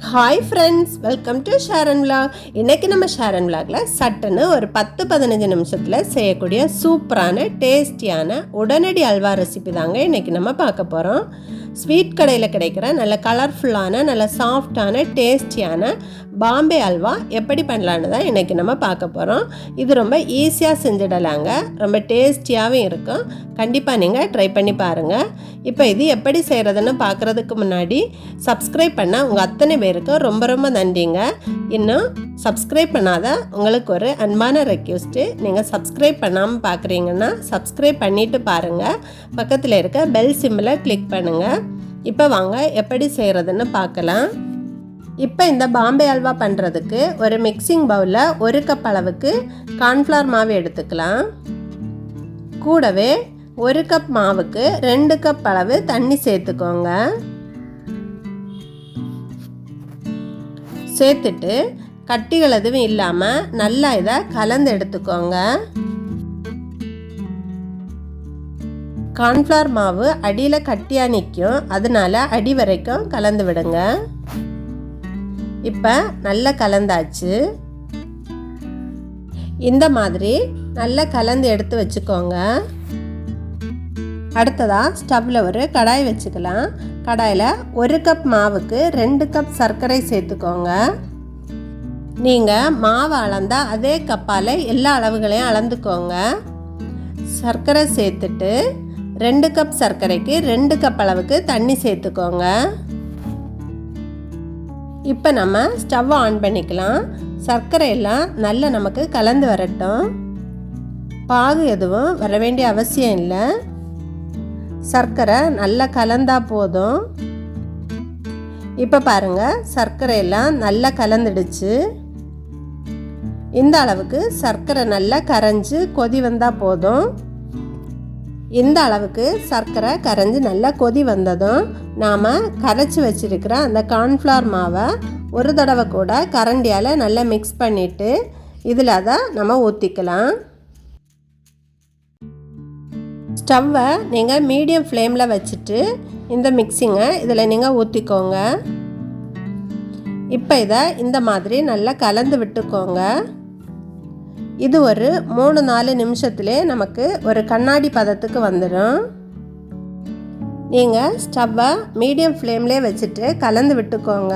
Hi friends welcome to Sharon vlog இன்னைக்கு நம்ம ஷேரன் விலாகில் சட்டுன்னு ஒரு பத்து பதினஞ்சு நிமிஷத்தில் செய்யக்கூடிய சூப்பரான டேஸ்டியான உடனடி அல்வா ரெசிபி தாங்க இன்னைக்கு நம்ம பார்க்க போகிறோம் ஸ்வீட் கடையில் கிடைக்கிற நல்ல கலர்ஃபுல்லான நல்ல சாஃப்டான டேஸ்டியான பாம்பே அல்வா எப்படி பண்ணலான்னு தான் இன்றைக்கி நம்ம பார்க்க போகிறோம் இது ரொம்ப ஈஸியாக செஞ்சிடலாங்க. ரொம்ப டேஸ்டியாகவும் இருக்கும். கண்டிப்பாக நீங்கள் ட்ரை பண்ணி பாருங்கள் இப்போ இது எப்படி செய்கிறதுன்னு பார்க்குறதுக்கு முன்னாடி சப்ஸ்கிரைப் பண்ண உங்கள் அத்தனை பேருக்கும் ரொம்ப ரொம்ப நன்றிங்க. இன்னும் சப்ஸ்கிரைப் பண்ணாத உங்களுக்கு ஒரு அன்பான ரெக்வஸ்ட்டு நீங்கள் சப்ஸ்கிரைப் பண்ணாமல் பார்க்குறீங்கன்னா சப்ஸ்கிரைப் பண்ணிவிட்டு பாருங்கள் பக்கத்தில் இருக்க பெல் சிம்மில் கிளிக் பண்ணுங்கள் இப்போ வாங்க எப்படி செய்கிறதுன்னு பார்க்கலாம். இப்போ இந்த பாம்பே அல்வா பண்ணுறதுக்கு ஒரு மிக்சிங் பவுலில் ஒரு கப் அளவுக்கு கார்ன்ஃப்ளவர் மாவு எடுத்துக்கலாம். கூடவே ஒரு கப் மாவுக்கு ரெண்டு கப் அளவு தண்ணி சேர்த்துக்கோங்க. சேர்த்துட்டு கட்டிகள் எதுவும் இல்லாமல் நல்லா இதை கலந்து எடுத்துக்கோங்க. கார்ன்ஃப்ளவர் மாவு அடியில் கட்டியாக நிற்கும் அதனால அடி வரைக்கும் கலந்து விடுங்க. இப்போ நல்லா கலந்தாச்சு. இந்த மாதிரி நல்லா கலந்து எடுத்து வச்சுக்கோங்க. அடுத்ததாக ஸ்டவ்வில் ஒரு கடாய் வச்சுக்கலாம். கடாயில் ஒரு கப் மாவுக்கு ரெண்டு கப் சர்க்கரை சேர்த்துக்கோங்க. நீங்கள் மாவு அளந்தால் அதே கப்பால் எல்லா அளவுகளையும் அளந்துக்கோங்க. சர்க்கரை சேர்த்துட்டு ரெண்டு கப் சர்க்கரைக்கு ரெண்டு கப் அளவுக்கு தண்ணி சேர்த்துக்கோங்க. இப்போ நம்ம ஸ்டவ் ஆன் பண்ணிக்கலாம். சர்க்கரையெல்லாம் நல்லா நமக்கு கலந்து வரட்டும். பாகு எதுவும் வர வேண்டிய அவசியம் இல்லை. சர்க்கரை நல்லா கலந்தா போதும். இப்போ பாருங்கள் சர்க்கரையெல்லாம் நல்லா கலந்துடுச்சு. இந்த அளவுக்கு சர்க்கரை நல்லா கரைஞ்சி கொதி வந்தால் போதும். இந்த அளவுக்கு சர்க்கரை கரைஞ்சி நல்லா கொதி வந்ததும் நாம் கரைச்சி வச்சுருக்கிற அந்த கார்ன்ஃப்ளவர் மாவை ஒரு தடவை கூட கரண்டியால் நல்லா மிக்ஸ் பண்ணிவிட்டு இதில் அதை நம்ம ஊற்றிக்கலாம் ஸ்டவ்வை நீங்கள் மீடியம் ஃப்ளேமில் வச்சுட்டு இந்த மிக்சிங்கை இதில் நீங்கள் ஊற்றிக்கோங்க இப்போ இதை இந்த மாதிரி நல்லா கலந்து விட்டுக்கோங்க. இது ஒரு மூணு நாலு நிமிஷத்துலே நமக்கு ஒரு கண்ணாடி பதத்துக்கு வந்துடும். நீங்கள் ஸ்டவ்வை மீடியம் ஃப்ளேம்லேயே வச்சுட்டு கலந்து விட்டுக்கோங்க.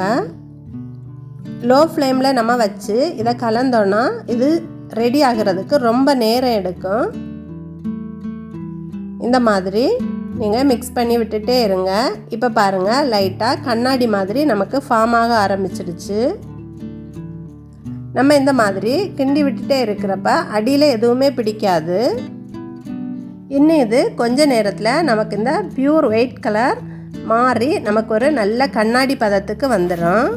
லோ ஃப்ளேமில் நம்ம வச்சு இதை கலந்தோன்னா இது ரெடி ஆகிறதுக்கு ரொம்ப நேரம் எடுக்கும். இந்த மாதிரி நீங்கள் மிக்ஸ் பண்ணி விட்டுட்டே இருங்க. இப்போ பாருங்கள் லைட்டாக கண்ணாடி மாதிரி நமக்கு ஃபார்ம் ஆக ஆரம்பிச்சிடுச்சு நம்ம இந்த மாதிரி கிண்டி விட்டுட்டே இருக்கிறப்ப அடியில் எதுவுமே பிடிக்காது. இன்னும் இது கொஞ்ச நேரத்தில் நமக்கு இந்த பியூர் ஒயிட் கலர் மாறி நமக்கு ஒரு நல்ல கண்ணாடி பதத்துக்கு வந்துடும்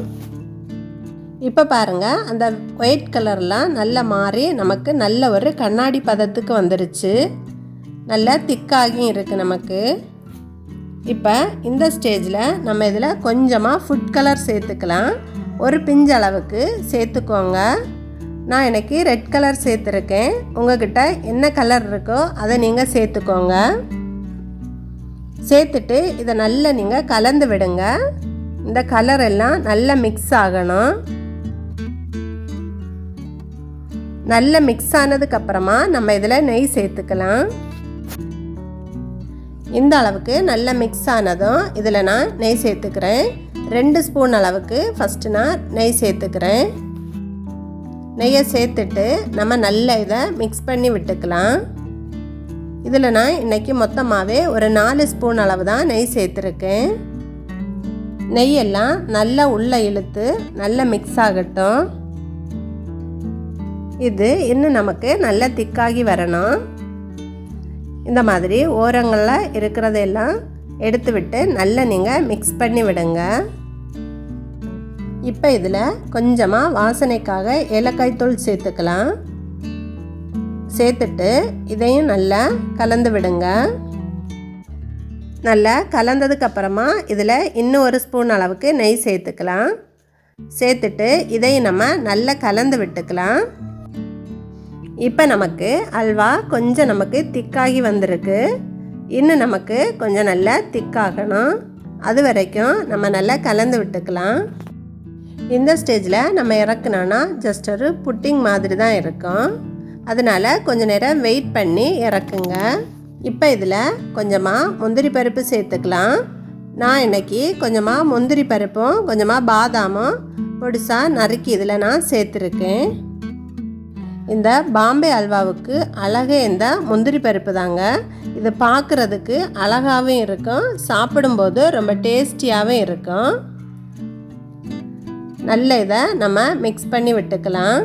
இப்போ பாருங்கள் அந்த ஒயிட் கலர்லாம் நல்லா மாறி நமக்கு நல்ல ஒரு கண்ணாடி பதத்துக்கு வந்துருச்சு. நல்லா திக்காகியும் இருக்குது நமக்கு. இப்போ இந்த ஸ்டேஜில் நம்ம இதில் கொஞ்சமாக ஃபுட் கலர் சேர்த்துக்கலாம். ஒரு பிஞ்சு அளவுக்கு சேர்த்துக்கோங்க. நான் எனக்கு ரெட் கலர் சேர்த்துருக்கேன். உங்ககிட்ட என்ன கலர் இருக்கோ அதை நீங்கள் சேர்த்துக்கோங்க. சேர்த்துட்டு இதை நல்லா நீங்கள் கலந்து விடுங்க. இந்த கலர் எல்லாம் நல்லா மிக்ஸ் ஆகணும். நல்லா மிக்ஸ் ஆனதுக்கப்புறமா நம்ம இதில் நெய் சேர்த்துக்கலாம். இந்த அளவுக்கு நல்லா மிக்ஸ் ஆனதும் இதில் நான் நெய் சேர்த்துக்கிறேன். ரெண்டு ஸ்பூன் அளவுக்கு ஃபஸ்ட்டு நான் நெய் சேர்த்துக்கிறேன். நெய்யை சேர்த்துட்டு நம்ம நல்லா இதை மிக்ஸ் பண்ணி விட்டுக்கலாம். இதில் நான் இன்றைக்கி மொத்தமாகவே ஒரு நாலு ஸ்பூன் அளவு தான் நெய் சேர்த்துருக்கேன். நெய்யெல்லாம் நல்லா உள்ளே இழுத்து நல்லா மிக்ஸ் ஆகட்டும். இது இன்னும் நமக்கு நல்லா திக்காகி வரணும். இந்த மாதிரி ஓரங்களில் இருக்கிறதெல்லாம் எடுத்து விட்டு நல்லா நீங்கள் மிக்ஸ் பண்ணி விடுங்க. இப்போ இதில் கொஞ்சமாக வாசனைக்காக ஏலக்காய் தூள் சேர்த்துக்கலாம். சேர்த்துட்டு இதையும் நல்லா கலந்து விடுங்க. நல்லா கலந்ததுக்கப்புறமா இதில் இன்னும் ஒரு ஸ்பூன் அளவுக்கு நெய் சேர்த்துக்கலாம். சேர்த்துட்டு இதையும் நம்ம நல்லா கலந்து விட்டுக்கலாம். இப்போ நமக்கு அல்வா கொஞ்சம் நமக்கு திக்காகி வந்திருக்கு. இன்னும் நமக்கு கொஞ்சம் நல்லா திக்காகணும். அது வரைக்கும் நம்ம நல்லா கலந்து விட்டுக்கலாம். இந்த ஸ்டேஜில் நம்ம இறக்குனோன்னா ஜஸ்ட் ஒரு புட்டிங் மாதிரி தான் இருக்கும். அதனால் கொஞ்ச நேரம் வெயிட் பண்ணி இறக்குங்க. இப்போ இதில் கொஞ்சமாக முந்திரி பருப்பு சேர்த்துக்கலாம். நான் இன்னைக்கு கொஞ்சமாக முந்திரி பருப்பும் கொஞ்சமாக பாதாமும் பொடிசாக நறுக்கி இதில் நான் சேர்த்துருக்கேன். இந்த பாம்பே அல்வாவுக்கு அழகே இந்த முந்திரி பருப்பு தாங்க. இது பார்க்குறதுக்கு அழகாகவும் இருக்கும் சாப்பிடும்போது ரொம்ப டேஸ்டியாகவும் இருக்கும். நல்ல இதை நம்ம மிக்ஸ் பண்ணி விட்டுக்கலாம்.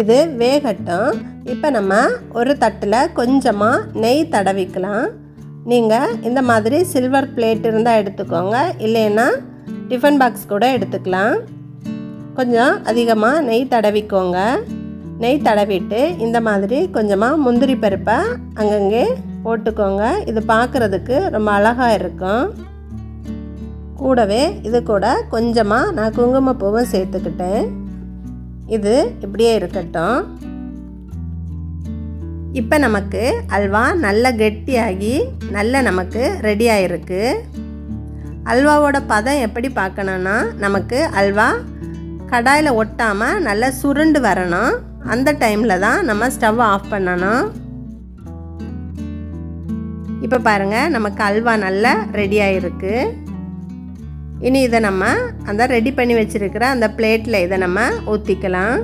இது வேகட்டும். இப்போ நம்ம ஒரு தட்டில் கொஞ்சமாக நெய் தடவிக்கலாம். நீங்கள் இந்த மாதிரி சில்வர் பிளேட் இருந்தால் எடுத்துக்கோங்க இல்லைன்னா டிஃபன் பாக்ஸ் கூட எடுத்துக்கலாம். கொஞ்சம் அதிகமாக நெய் தடவிக்கோங்க. நெய் தடவிட்டு இந்த மாதிரி கொஞ்சமாக முந்திரி பருப்பை அங்கங்கே போட்டுக்கோங்க. இது பார்க்குறதுக்கு ரொம்ப அழகாக இருக்கும். கூடவே இது கூட கொஞ்சமாக நான் குங்குமப்பூவும் சேர்த்துக்கிட்டேன். இது இப்படியே இருக்கட்டும். இப்போ நமக்கு அல்வா நல்ல கெட்டியாகி நல்ல நமக்கு ரெடி ஆகிருக்கு அல்வாவோட பதம் எப்படி பார்க்கணுன்னா நமக்கு அல்வா கடாயில் ஒட்டாமல் நல்லா சுருண்டு வரணும். அந்த டைமில் தான் நம்ம ஸ்டவ் ஆஃப் பண்ணணும். இப்போ பாருங்கள் நமக்கு அல்வா நல்லா ரெடி ஆகிருக்கு இனி இதை நம்ம அந்த ரெடி பண்ணி வச்சுருக்கிற அந்த பிளேட்டில் இதை நம்ம ஊற்றிக்கலாம்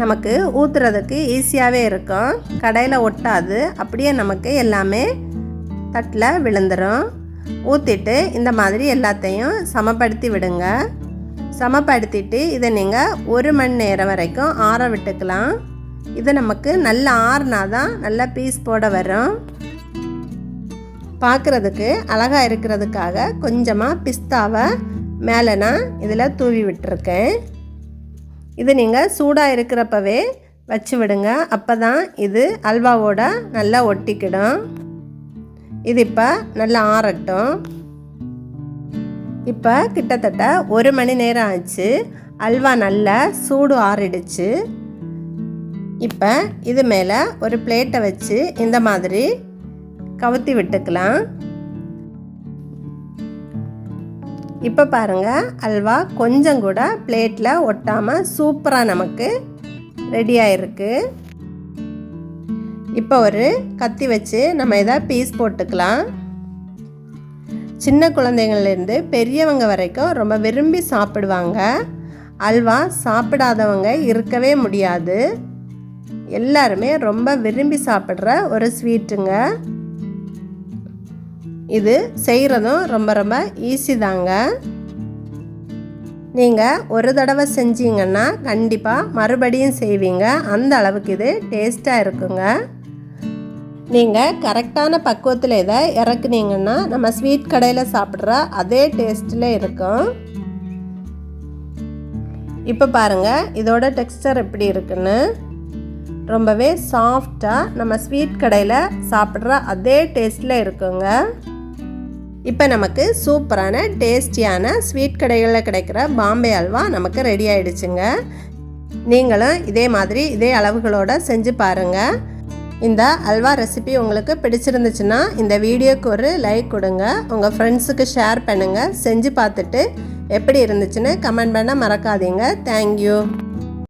நமக்கு ஊற்றுறதுக்கு ஈஸியாகவே இருக்கும். கடையில் ஒட்டாது. அப்படியே நமக்கு எல்லாமே தட்டில் விழுந்துடும் ஊற்றிட்டு இந்த மாதிரி எல்லாத்தையும் சமப்படுத்தி விடுங்க. சமப்படுத்திட்டு இதை நீங்கள் ஒரு மணி நேரம் வரைக்கும் ஆற விட்டுக்கலாம். இது நமக்கு நல்லா ஆறுனா தான் நல்லா பீஸ் போட வரும். பார்க்குறதுக்கு அழகாக இருக்கிறதுக்காக கொஞ்சமாக பிஸ்தாவை மேலே நான் இதில் தூவி விட்டுருக்கேன். இது நீங்கள் சூடாக இருக்கிறப்பவே வச்சு விடுங்க. அப்போ தான் இது அல்வாவோட நல்லா ஒட்டிக்கிடும். இது இப்போ நல்லா ஆறட்டும். இப்போ கிட்டத்தட்ட ஒரு மணி நேரம் ஆச்சு. அல்வா நல்லா சூடு ஆறிடுச்சு. இப்போ இது மேலே ஒரு பிளேட்டை வச்சு இந்த மாதிரி கவுத்தி விட்டுக்கலாம். இப்போ பாருங்கள் அல்வா கொஞ்சம் கூட பிளேட்டில் ஒட்டாமல் சூப்பராக நமக்கு ரெடி ஆயிருக்கு. இப்போ ஒரு கத்தி வச்சு நம்ம இதை பீஸ் போட்டுக்கலாம். சின்ன குழந்தைங்கள்லேருந்து பெரியவங்க வரைக்கும் ரொம்ப விரும்பி சாப்பிடுவாங்க. அல்வா சாப்பிடாதவங்க இருக்கவே முடியாது. எல்லாருமே ரொம்ப விரும்பி சாப்பிட்ற ஒரு ஸ்வீட்டுங்க. இது செய்கிறதும் ரொம்ப ரொம்ப ஈஸி தாங்க. நீங்கள் ஒரு தடவை செஞ்சீங்கன்னா கண்டிப்பாக மறுபடியும் செய்வீங்க. அந்த அளவுக்கு இது டேஸ்ட்டாக இருக்குங்க. நீங்கள் கரெக்டான பக்குவத்தில் இதை இறக்குனீங்கன்னா நம்ம ஸ்வீட் கடையில் சாப்பிட்ற அதே டேஸ்ட்டில் இருக்கும். இப்போ பாருங்கள் இதோட டெக்ஸ்டர் எப்படி இருக்குன்னு. ரொம்பவே சாஃப்டாக நம்ம ஸ்வீட் கடையில் சாப்பிட்ற அதே டேஸ்ட்டில் இருக்குங்க. இப்போ நமக்கு சூப்பரான டேஸ்டியான ஸ்வீட் கடைகளில் கிடைக்கிற பாம்பே அல்வா நமக்கு ரெடி ஆயிடுச்சுங்க. நீங்களும் இதே மாதிரி இதே அளவுகளோடு செஞ்சு பாருங்கள் இந்த அல்வா ரெசிபி உங்களுக்கு பிடிச்சிருந்துச்சுன்னா இந்த வீடியோக்கு ஒரு லைக் கொடுங்க. உங்கள் ஃப்ரெண்ட்ஸுக்கு ஷேர் பண்ணுங்கள் செஞ்சு பார்த்துட்டு எப்படி இருந்துச்சுன்னு கமெண்ட் பண்ண மறக்காதீங்க. தேங்க்யூ